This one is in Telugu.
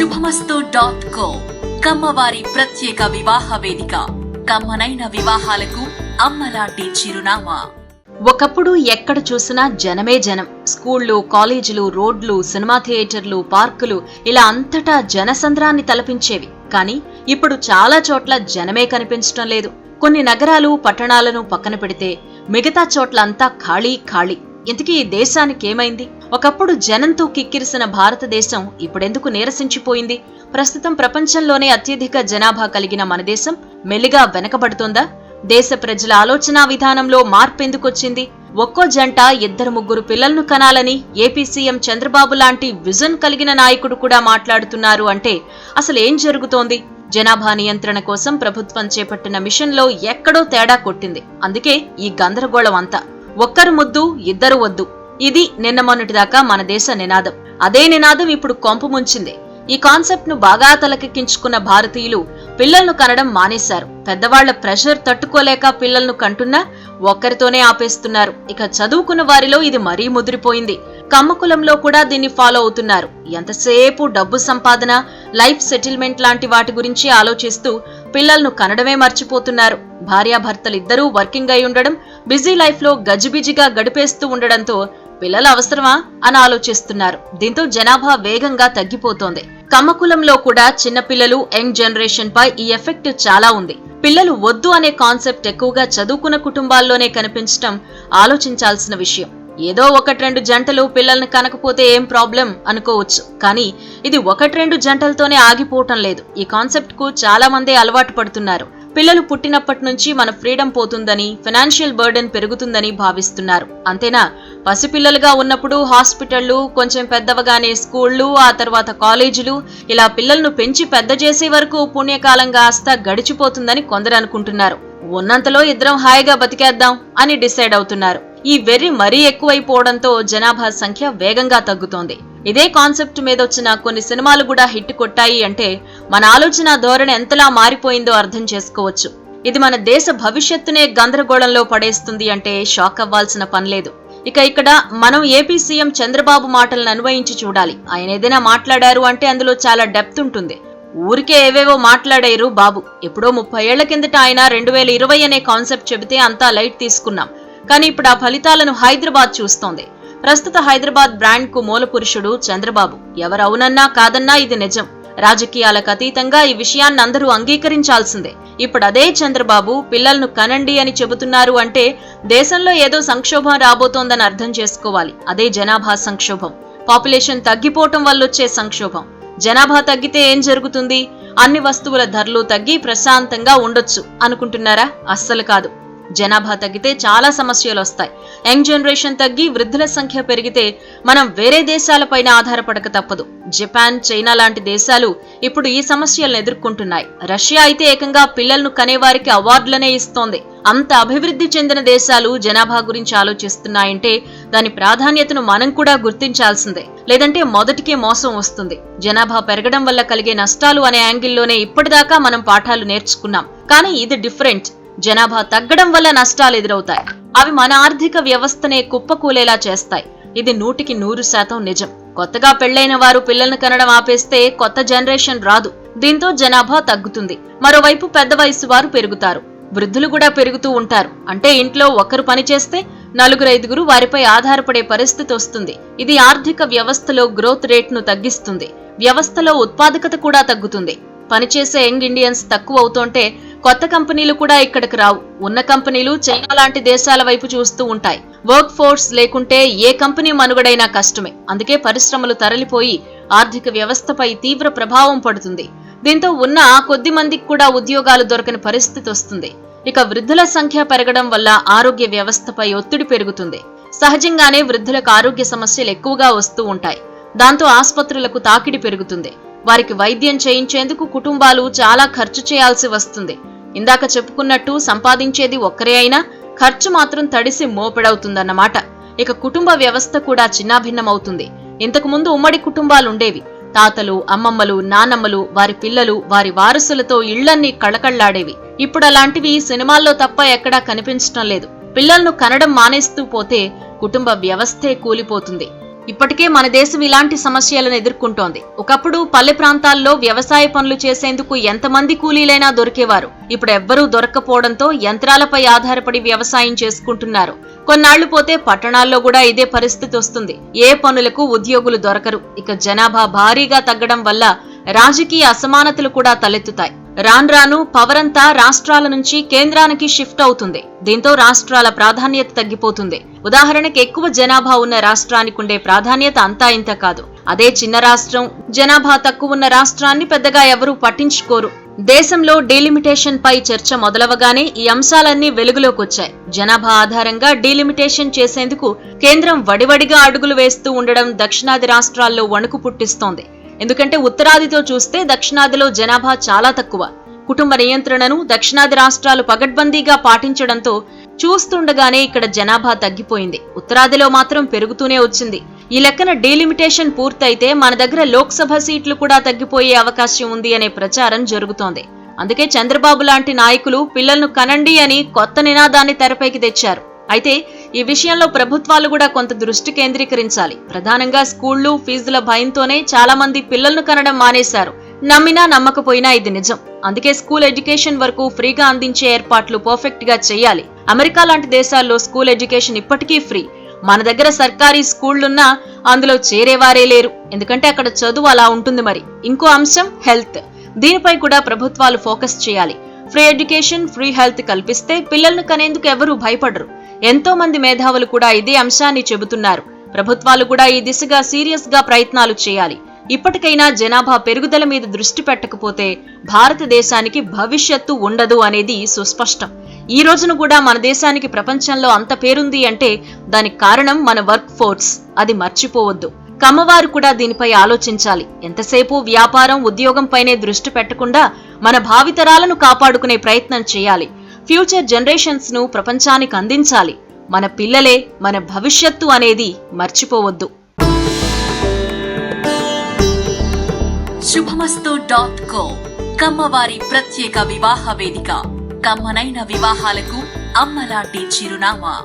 శుభమస్తు డాట్ కో కమ్మవారి ప్రత్యేక వివాహ వేదిక. కమ్మనైన వివాహాలకు అమ్మలాంటి చిరునామా. ఒకప్పుడు ఎక్కడ చూసినా జనమే జనం. స్కూళ్ళు కాలేజీలు రోడ్లు సినిమా థియేటర్లు పార్కులు ఇలా అంతటా జనసంద్రాన్ని తలపించేవి. కానీ ఇప్పుడు చాలా చోట్ల జనమే కనిపించటం లేదు. కొన్ని నగరాలు పట్టణాలను పక్కన పెడితే మిగతా చోట్లంతా ఖాళీ ఖాళీ. ఇంతకీ ఈ దేశానికేమైంది? ఒకప్పుడు జనంతో కిక్కిరిసిన భారతదేశం ఇప్పుడెందుకు నీరసించిపోయింది? ప్రస్తుతం ప్రపంచంలోనే అత్యధిక జనాభా కలిగిన మన దేశం మెల్లిగా వెనకబడుతోందా? దేశ ప్రజల ఆలోచనా విధానంలో మార్పెందుకొచ్చింది? ఒక్కో జంట ఇద్దరు ముగ్గురు పిల్లలను కనాలని ఏపీ సీఎం చంద్రబాబు లాంటి విజన్ కలిగిన నాయకుడు కూడా మాట్లాడుతున్నారు అంటే అసలు ఏం జరుగుతోంది? జనాభా నియంత్రణ కోసం ప్రభుత్వం చేపట్టిన మిషన్లో ఎక్కడో తేడా కొట్టింది. అందుకే ఈ గందరగోళం అంతా. ఒక్కరు ముద్దు ఇద్దరు వద్దు. ఇది నిన్న మొన్నటిదాకా మన దేశ నినాదం. అదే నినాదం ఇప్పుడు కొంపు ముంచింది. ఈ కాన్సెప్ట్ను బాగా తలకెక్కించుకున్న భారతీయులు పిల్లలను కనడం మానేశారు. పెద్దవాళ్ళ ప్రెషర్ తట్టుకోలేక పిల్లలను కంటున్నా ఒక్కరితోనే ఆపేస్తున్నారు. ఇక చదువుకున్న వారిలో ఇది మరీ ముదిరిపోయింది. కమ్మకులంలో కూడా దీన్ని ఫాలో అవుతున్నారు. ఎంతసేపు డబ్బు సంపాదన లైఫ్ సెటిల్మెంట్ లాంటి వాటి గురించి ఆలోచిస్తూ పిల్లలను కనడమే మర్చిపోతున్నారు. భార్యాభర్తలిద్దరూ వర్కింగ్ అయి ఉండడం బిజీ లైఫ్లో గజిబిజిగా గడిపేస్తూ ఉండడంతో పిల్లలు అవసరమా అని ఆలోచిస్తున్నారు. దీంతో జనాభా వేగంగా తగ్గిపోతోంది. కమ్మకులంలో కూడా చిన్నపిల్లలు యంగ్ జనరేషన్ పై ఈ ఎఫెక్ట్ చాలా ఉంది. పిల్లలు వద్దు అనే కాన్సెప్ట్ ఎక్కువగా చదువుకున్న కుటుంబాల్లోనే కనిపించటం ఆలోచించాల్సిన విషయం. ఏదో ఒకటి రెండు జంటలు పిల్లల్ని కనకపోతే ఏం ప్రాబ్లం అనుకోవచ్చు. కానీ ఇది ఒకటి రెండు జంటలతోనే ఆగిపోవటం లేదు. ఈ కాన్సెప్ట్కు చాలా మంది అలవాటు పడుతున్నారు. పిల్లలు పుట్టినప్పటి నుంచి మన ఫ్రీడమ్ పోతుందని ఫైనాన్షియల్ బర్డెన్ పెరుగుతుందని భావిస్తున్నారు. అంతేనా? పసిపిల్లలుగా ఉన్నప్పుడు హాస్పిటళ్ళు కొంచెం పెద్దవగానే స్కూళ్ళు ఆ తర్వాత కాలేజీలు ఇలా పిల్లలను పెంచి పెద్ద చేసే వరకు పుణ్యకాలం కాస్త గడిచిపోతుందని కొందరు అనుకుంటున్నారు. ఉన్నంతలో ఇద్దరం హాయిగా బతికేద్దాం అని డిసైడ్ అవుతున్నారు. ఈ వెర్రి మరీ ఎక్కువైపోవడంతో జనాభా సంఖ్య వేగంగా తగ్గుతోంది. ఇదే కాన్సెప్ట్ మీద వచ్చిన కొన్ని సినిమాలు కూడా హిట్ కొట్టాయి అంటే మన ఆలోచన ధోరణి ఎంతలా మారిపోయిందో అర్థం చేసుకోవచ్చు. ఇది మన దేశ భవిష్యత్తునే గందరగోళంలో పడేస్తుంది అంటే షాక్ అవ్వాల్సిన పనిలేదు ఇక ఇక్కడ మనం ఏపీ సీఎం చంద్రబాబు మాటలను అన్వయించి చూడాలి. ఆయన ఏదైనా మాట్లాడారు అంటే అందులో చాలా డెప్త్ ఉంటుంది. ఊరికే ఏవేవో మాట్లాడారు బాబు. ఎప్పుడో ముప్పై ఏళ్ళ కిందట ఆయన రెండు వేల ఇరవై అనే కాన్సెప్ట్ చెబితే అంతా లైట్ తీసుకున్నాం. కానీ ఇప్పుడు ఆ ఫలితాలను హైదరాబాద్ చూస్తోంది. ప్రస్తుత హైదరాబాద్ బ్రాండ్కు మూల పురుషుడు చంద్రబాబు. ఎవరు అవునన్నా కాదన్నా ఇది నిజం. రాజకీయాలకు అతీతంగా ఈ విషయాన్ని అందరూ అంగీకరించాల్సిందే. ఇప్పుడు అదే చంద్రబాబు పిల్లలను కనండి అని చెబుతున్నారు అంటే దేశంలో ఏదో సంక్షోభం రాబోతోందని అర్థం చేసుకోవాలి. అదే జనాభా సంక్షోభం. పాపులేషన్ తగ్గిపోవటం వల్లొచ్చే సంక్షోభం. జనాభా తగ్గితే ఏం జరుగుతుంది? అన్ని వస్తువుల ధరలు తగ్గి ప్రశాంతంగా ఉండొచ్చు అనుకుంటున్నారా? అస్సలు కాదు. జనాభా తగ్గితే చాలా సమస్యలు వస్తాయి యంగ్ జనరేషన్ తగ్గి వృద్ధుల సంఖ్య పెరిగితే మనం వేరే దేశాలపైన ఆధారపడక తప్పదు. జపాన్ చైనా లాంటి దేశాలు ఇప్పుడు ఈ సమస్యలను ఎదుర్కొంటున్నాయి. రష్యా అయితే ఏకంగా పిల్లలను కనేవారికి అవార్డులనే ఇస్తోంది. అంత అభివృద్ధి చెందిన దేశాలు జనాభా గురించి ఆలోచిస్తున్నాయంటే దాని ప్రాధాన్యతను మనం కూడా గుర్తించాల్సిందే. లేదంటే మొదటికే మోసం వస్తుంది. జనాభా పెరగడం వల్ల కలిగే నష్టాలు అనే యాంగిల్లోనే ఇప్పటిదాకా మనం పాఠాలు నేర్చుకున్నాం. కానీ ఇది డిఫరెంట్. జనాభా తగ్గడం వల్ల నష్టాలు ఎదురవుతాయి. అవి మన ఆర్థిక వ్యవస్థనే కుప్పకూలేలా చేస్తాయి. ఇది నూటికి నూరు శాతం నిజం. కొత్తగా పెళ్ళైన వారు పిల్లల్ని కనడం ఆపేస్తే కొత్త జనరేషన్ రాదు. దీంతో జనాభా తగ్గుతుంది. మరోవైపు పెద్ద వయసు వారు పెరుగుతారు. వృద్ధులు కూడా పెరుగుతూ ఉంటారు. అంటే ఇంట్లో ఒకరు పనిచేస్తే నలుగురు ఐదుగురు వారిపై ఆధారపడే పరిస్థితి వస్తుంది. ఇది ఆర్థిక వ్యవస్థలో గ్రోత్ రేట్ను తగ్గిస్తుంది. వ్యవస్థలో ఉత్పాదకత కూడా తగ్గుతుంది. పనిచేసే యంగ్ ఇండియన్స్ తక్కువ అవుతుంటే కొత్త కంపెనీలు కూడా ఇక్కడికి రావు. ఉన్న కంపెనీలు చైనా లాంటి దేశాల వైపు చూస్తూ ఉంటాయి. వర్క్ ఫోర్స్ లేకుంటే ఏ కంపెనీ మనుగడైనా కష్టమే. అందుకే పరిశ్రమలు తరలిపోయి ఆర్థిక వ్యవస్థపై తీవ్ర ప్రభావం పడుతుంది. దీంతో ఉన్న కొద్ది మందికి కూడా ఉద్యోగాలు దొరకని పరిస్థితి వస్తుంది. ఇక వృద్ధుల సంఖ్య పెరగడం వల్ల ఆరోగ్య వ్యవస్థపై ఒత్తిడి పెరుగుతుంది. సహజంగానే వృద్ధులకు ఆరోగ్య సమస్యలు ఎక్కువగా వస్తూ ఉంటాయి. దాంతో ఆసుపత్రులకు తాకిడి పెరుగుతుంది. వారికి వైద్యం చేయించేందుకు కుటుంబాలు చాలా ఖర్చు చేయాల్సి వస్తుంది. ఇందాక చెప్పుకున్నట్టు సంపాదించేది ఒక్కరే అయినా ఖర్చు మాత్రం తడిసి మోపెడవుతుందన్నమాట. ఇక కుటుంబ వ్యవస్థ కూడా చిన్నాభిన్నమవుతుంది. ఇంతకు ముందు ఉమ్మడి కుటుంబాలుండేవి. తాతలు అమ్మమ్మలు నానమ్మలు వారి పిల్లలు వారి వారసులతో ఇళ్ళన్నీ కళకళ్ళాడేవి. ఇప్పుడు అలాంటివి సినిమాల్లో తప్ప ఎక్కడా కనిపించటం లేదు. పిల్లలను కనడం మానేస్తూ పోతే కుటుంబ వ్యవస్థే కూలిపోతుంది. ఇప్పటికే మన దేశం ఇలాంటి సమస్యలను ఎదుర్కొంటోంది. ఒకప్పుడు పల్లె ప్రాంతాల్లో వ్యవసాయ పనులు చేసేందుకు ఎంతమంది కూలీలైనా దొరికేవారు. ఇప్పుడు ఎవ్వరూ దొరక్కపోవడంతో యంత్రాలపై ఆధారపడి వ్యవసాయం చేసుకుంటున్నారు. కొన్నాళ్ళు పోతే పట్టణాల్లో కూడా ఇదే పరిస్థితి వస్తుంది. ఏ పనులకు ఉద్యోగులు దొరకరు. ఇక జనాభా భారీగా తగ్గడం వల్ల రాజకీయ అసమానతలు కూడా తలెత్తుతాయి. రాను రాను పవర్ అంతా రాష్ట్రాల నుంచి కేంద్రానికి షిఫ్ట్ అవుతుంది. దీంతో రాష్ట్రాల ప్రాధాన్యత తగ్గిపోతుంది. ఉదాహరణకి ఎక్కువ జనాభా ఉన్న రాష్ట్రానికి ఉండే ప్రాధాన్యత అంతా ఇంత కాదు. అదే చిన్న రాష్ట్రం జనాభా తక్కువ ఉన్న రాష్ట్రాన్ని పెద్దగా ఎవరూ పట్టించుకోరు. దేశంలో డీలిమిటేషన్ పై చర్చ మొదలవగానే ఈ అంశాలన్నీ వెలుగులోకి వచ్చాయి జనాభా ఆధారంగా డీలిమిటేషన్ చేసేందుకు కేంద్రం వడివడిగా అడుగులు వేస్తూ ఉండడం దక్షిణాది రాష్ట్రాల్లో వణుకు పుట్టిస్తోంది. ఎందుకంటే ఉత్తరాదితో చూస్తే దక్షిణాదిలో జనాభా చాలా తక్కువ. కుటుంబ నియంత్రణను దక్షిణాది రాష్ట్రాలు పగడ్బందీగా పాటించడంతో చూస్తుండగానే ఇక్కడ జనాభా తగ్గిపోయింది. ఉత్తరాదిలో మాత్రం పెరుగుతూనే వచ్చింది. ఈ లెక్కన డీలిమిటేషన్ పూర్తయితే మన దగ్గర లోక్సభ సీట్లు కూడా తగ్గిపోయే అవకాశం ఉంది అనే ప్రచారం జరుగుతోంది. అందుకే చంద్రబాబు లాంటి నాయకులు పిల్లలను కనండి అని కొత్త నినాదాన్ని తెరపైకి తెచ్చారు. అయితే ఈ విషయంలో ప్రభుత్వాలు కూడా కొంత దృష్టి కేంద్రీకరించాలి. ప్రధానంగా స్కూళ్ళు ఫీజుల భయంతోనే చాలా మంది పిల్లలను కనడం మానేశారు. నమ్మినా నమ్మకపోయినా ఇది నిజం. అందుకే స్కూల్ ఎడ్యుకేషన్ వరకు ఫ్రీగా అందించే ఏర్పాట్లు పర్ఫెక్ట్గా చేయాలి. అమెరికా లాంటి దేశాల్లో స్కూల్ ఎడ్యుకేషన్ ఇప్పటికీ ఫ్రీ. మన దగ్గర సర్కారీ స్కూళ్ళున్నా అందులో చేరేవారే లేరు. ఎందుకంటే అక్కడ చదువు అలా ఉంటుంది మరి. ఇంకో అంశం హెల్త్. దీనిపై కూడా ప్రభుత్వాలు ఫోకస్ చేయాలి. ఫ్రీ ఎడ్యుకేషన్ ఫ్రీ హెల్త్ కల్పిస్తే పిల్లలను కనేందుకు ఎవరూ భయపడరు. ఎంతో మంది మేధావులు కూడా ఇదే అంశాన్ని చెబుతున్నారు. ప్రభుత్వాలు కూడా ఈ దిశగా సీరియస్గా ప్రయత్నాలు చేయాలి. ఇప్పటికైనా జనాభా పెరుగుదల మీద దృష్టి పెట్టకపోతే భారతదేశానికి భవిష్యత్తు ఉండదు అనేది సుస్పష్టం. ఈ రోజున కూడా మన దేశానికి ప్రపంచంలో అంత పేరుంది అంటే దానికి కారణం మన వర్క్ ఫోర్స్. అది మర్చిపోవద్దు. కమ్మవారు కూడా దీనిపై ఆలోచించాలి. ఎంతసేపు వ్యాపారం ఉద్యోగంపైనే దృష్టి పెట్టకుండా మన భావితరాలను కాపాడుకునే ప్రయత్నం చేయాలి. ఫ్యూచర్ జనరేషన్స్ను ప్రపంచానికి అందించాలి. మన పిల్లలే మన భవిష్యత్తు అనేది మర్చిపోవద్దు. శుభమస్తు డాట్ కో కమ్మవారి ప్రత్యేక వివాహ వేదిక. కమ్మనైన వివాహాలకు అమ్మలాంటి చిరునామా.